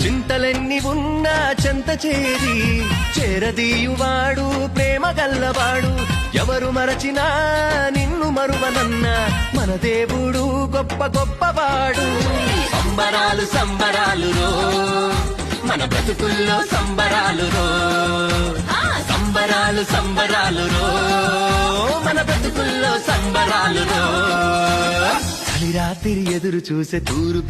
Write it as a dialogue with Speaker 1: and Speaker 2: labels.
Speaker 1: చింతలెన్ని ఉన్నా చెంత చేరి చేరదీయువాడు ప్రేమ గల్లవాడు. ఎవరు మరచినా నిన్ను మరువనన్న మన దేవుడు గొప్ప గొప్పవాడు. సంబరాలు సంబరాలు రో మన బ్రతుకుల్లో సంబరాలు రో సంబరాలు సంబరాలు రో మన బ్రతుకుల్లో సంబరాలు రో చలి రాత్రి ఎదురు చూసే తూరు